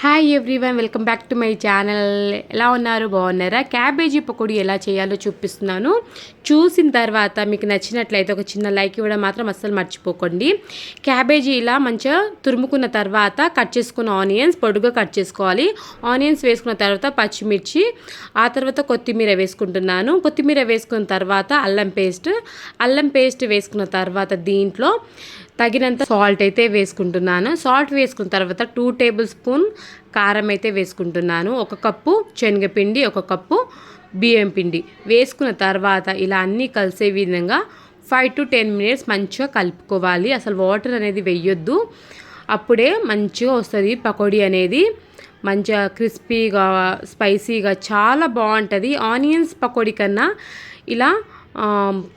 Hi everyone welcome back to my channel ఎలా ఉన్నారు? బాగున్నారా? క్యాబేజీ పకోడీ ఎలా చేయాలో చూపిస్తున్నాను. చూసిన తర్వాత మీకు నచ్చినట్లయితే ఒక చిన్న లైక్ ఇవ్వడం మాత్రం అస్సలు మర్చిపోకండి. క్యాబేజీ ఇలా మంచిగా తురుముకున్న తర్వాత కట్ చేసుకున్న ఆనియన్స్ పొడుగా కట్ చేసుకోవాలి. ఆనియన్స్ వేసుకున్న తర్వాత పచ్చిమిర్చి ఆ తర్వాత కొత్తిమీర వేసుకుంటున్నాను. కొత్తిమీర వేసుకున్న తర్వాత అల్లం పేస్ట్. అల్లం పేస్ట్ వేసుకున్న తర్వాత దీంట్లో తగినంత సాల్ట్ అయితే వేసుకుంటున్నాను. సాల్ట్ వేసుకున్న తర్వాత టూ టేబుల్ స్పూన్ కారం అయితే వేసుకుంటున్నాను. ఒక కప్పు శనగపిండి ఒక కప్పు బియ్యం పిండి. వేసుకున్న తర్వాత ఇలా అన్నీ కలిసే విధంగా ఫైవ్ టు టెన్ మినిట్స్ మంచిగా కలుపుకోవాలి. అసలు వాటర్ అనేది వేయొద్దు అప్పుడే మంచిగా వస్తుంది. పకోడీ అనేది మంచిగా క్రిస్పీగా స్పైసీగా చాలా బాగుంటుంది. ఆనియన్స్ పకోడీ కన్నా ఇలా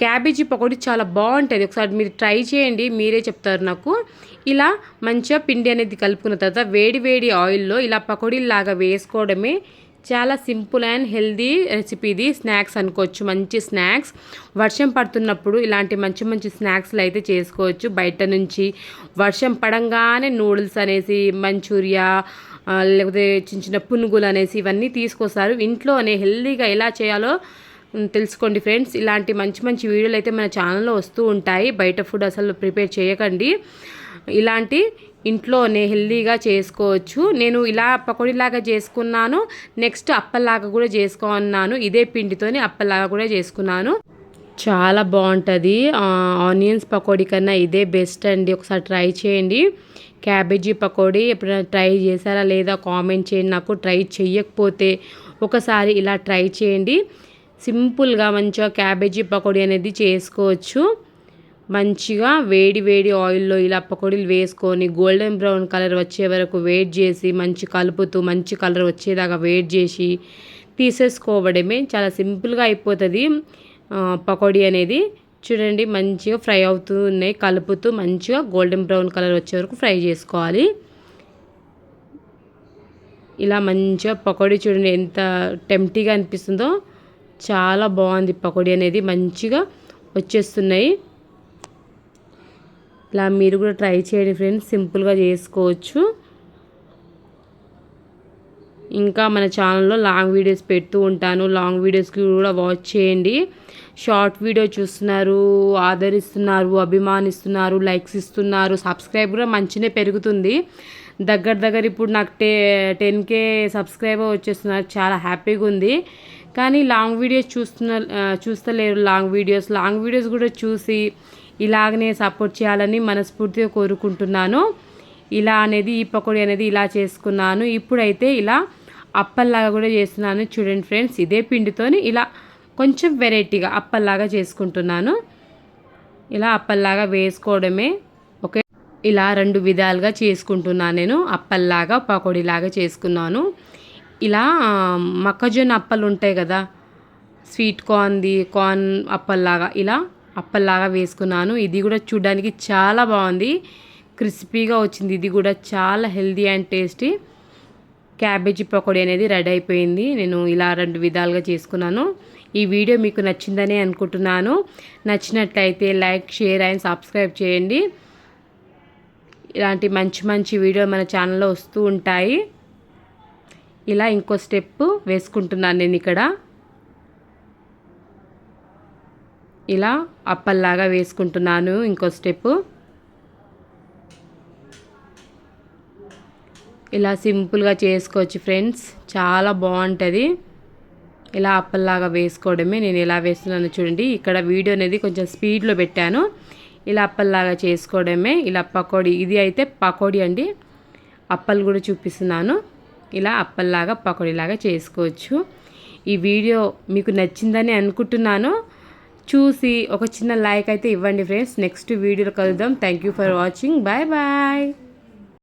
క్యాబేజీ పకోడీ చాలా బాగుంటుంది. ఒకసారి మీరు ట్రై చేయండి మీరే చెప్తారు నాకు. ఇలా మంచిగా పిండి అనేది కలుపుకున్న తర్వాత వేడి వేడి ఆయిల్లో ఇలా పకోడీలాగా వేసుకోవడమే చాలా సింపుల్ అండ్ హెల్దీ రెసిపీ ఇది. స్నాక్స్ అనుకోవచ్చు మంచి స్నాక్స్. వర్షం పడుతున్నప్పుడు ఇలాంటి మంచి మంచి స్నాక్స్లు అయితే చేసుకోవచ్చు. బయట నుంచి వర్షం పడంగానే నూడిల్స్ అనేసి మంచూరియా లేకపోతే చిన్న చిన్న పునుగులు అనేసి ఇవన్నీ తీసుకొస్తారు. ఇంట్లోనే హెల్దీగా ఎలా చేయాలో తెలుసుకోండి ఫ్రెండ్స్. ఇలాంటి మంచి మంచి వీడియోలు అయితే మన ఛానల్లో వస్తూ ఉంటాయి. బయట ఫుడ్ అసలు ప్రిపేర్ చేయకండి. ఇలాంటి ఇంట్లోనే హెల్దీగా చేసుకోవచ్చు. నేను ఇలా పకోడీలాగా చేసుకున్నాను. నెక్స్ట్ అప్పలాగా కూడా చేసుకున్నాను. ఇదే పిండితోని అప్పలాగా కూడా చేసుకున్నాను. చాలా బాగుంటుంది. ఆనియన్స్ పకోడీ కన్నా ఇదే బెస్ట్ అండి. ఒకసారి ట్రై చేయండి. క్యాబేజీ పకోడీ ఎప్పుడైనా ట్రై చేశారా లేదా కామెంట్ చేయండి. నాకు ట్రై చేయకపోతే ఒకసారి ఇలా ట్రై చేయండి. సింపుల్గా మంచిగా క్యాబేజీ పకోడీ అనేది చేసుకోవచ్చు. మంచిగా వేడి వేడి ఆయిల్లో ఇలా పకోడీలు వేసుకొని గోల్డెన్ బ్రౌన్ కలర్ వచ్చే వరకు వెయిట్ చేసి మంచి కలుపుతూ మంచి కలర్ వచ్చేదాకా వెయిట్ చేసి తీసేసుకోవడమే చాలా సింపుల్గా అయిపోతుంది. పకోడీ అనేది చూడండి మంచిగా ఫ్రై అవుతూ ఉన్నాయి. కలుపుతూ మంచిగా గోల్డెన్ బ్రౌన్ కలర్ వచ్చే వరకు ఫ్రై చేసుకోవాలి. ఇలా మంచిగా పకోడీ చూడండి ఎంత టెంప్టీగా అనిపిస్తుందో. చాలా బాగుంది పకోడీ అనేది. మంచిగా వచ్చేస్తున్నాయి. ఇలా మీరు కూడా ట్రై చేయండి ఫ్రెండ్స్. సింపుల్గా చేసుకోవచ్చు. ఇంకా మన ఛానల్లో లాంగ్ వీడియోస్ పెడుతూ ఉంటాను. లాంగ్ వీడియోస్కి కూడా వాచ్ చేయండి. షార్ట్ వీడియో చూస్తున్నారు ఆదరిస్తున్నారు అభిమానిస్తున్నారు లైక్స్ ఇస్తున్నారు. సబ్స్క్రైబ్ కూడా మంచిగా పెరుగుతుంది. దగ్గర దగ్గర ఇప్పుడు నాకు టే టెన్ కే సబ్స్క్రైబర్ వచ్చేస్తున్నారు. చాలా హ్యాపీగా ఉంది. కానీ లాంగ్ వీడియోస్ చూస్తున్న చూస్తలేరు. లాంగ్ వీడియోస్ లాంగ్ వీడియోస్ కూడా చూసి ఇలాగనే సపోర్ట్ చేయాలని మనస్ఫూర్తిగా కోరుకుంటున్నాను. ఇలా అనేది ఈ పకోడీ అనేది ఇలా చేసుకున్నాను. ఇప్పుడైతే ఇలా అప్పల్లాగా కూడా చేస్తున్నాను. చూడండి ఫ్రెండ్స్ ఇదే పిండితోని ఇలా కొంచెం వెరైటీగా అప్పల్లాగా చేసుకుంటున్నాను. ఇలా అప్పల్లాగా వేసుకోవడమే ఓకే ఇలా రెండు విధాలుగా చేసుకుంటున్నాను నేను. అప్పల్లాగా పకోడీలాగా చేసుకున్నాను. ఇలా మొక్కజొన్న అప్పలు ఉంటాయి కదా స్వీట్ కార్న్ది కార్న్ అప్పల్లాగా ఇలా అప్పల్లాగా వేసుకున్నాను. ఇది కూడా చూడడానికి చాలా బాగుంది. క్రిస్పీగా వచ్చింది. ఇది కూడా చాలా healthy and tasty. Cabbage pakoda అనేది రెడీ అయిపోయింది. నేను ఇలా రెండు విధాలుగా చేసుకున్నాను. ఈ వీడియో మీకు నచ్చిందని అనుకుంటున్నాను. నచ్చినట్లయితే లైక్ షేర్ అండ్ సబ్స్క్రైబ్ చేయండి. ఇలాంటి మంచి మంచి వీడియో మన ఛానల్లో వస్తూ ఉంటాయి. ఇలా ఇంకో స్టెప్ వేసుకుంటున్నాను నేను ఇక్కడ. ఇలా అప్పల్లాగా వేసుకుంటున్నాను ఇంకో స్టెప్ ఇలా సింపుల్గా చేసుకోవచ్చు ఫ్రెండ్స్. చాలా బాగుంటుంది. ఇలా అప్పల్లాగా వేసుకోవడమే నేను ఎలా వేస్తున్నాను చూడండి. ఇక్కడ వీడియో అనేది కొంచెం స్పీడ్లో పెట్టాను. ఇలా అప్పల్లాగా చేసుకోవడమే. ఇలా పకోడీ ఇది అయితే పకోడీ అండి. అప్పలు కూడా చూపిస్తున్నాను. ఇలా అప్పల్లాగా పకోడీలాగా చేసుకోవచ్చు. ఈ వీడియో మీకు నచ్చిందని అనుకుంటున్నాను. చూసి ఒక చిన్న లైక్ అయితే ఇవ్వండి ఫ్రెండ్స్. నెక్స్ట్ వీడియోలో కలుద్దాం. Thank you for watching bye bye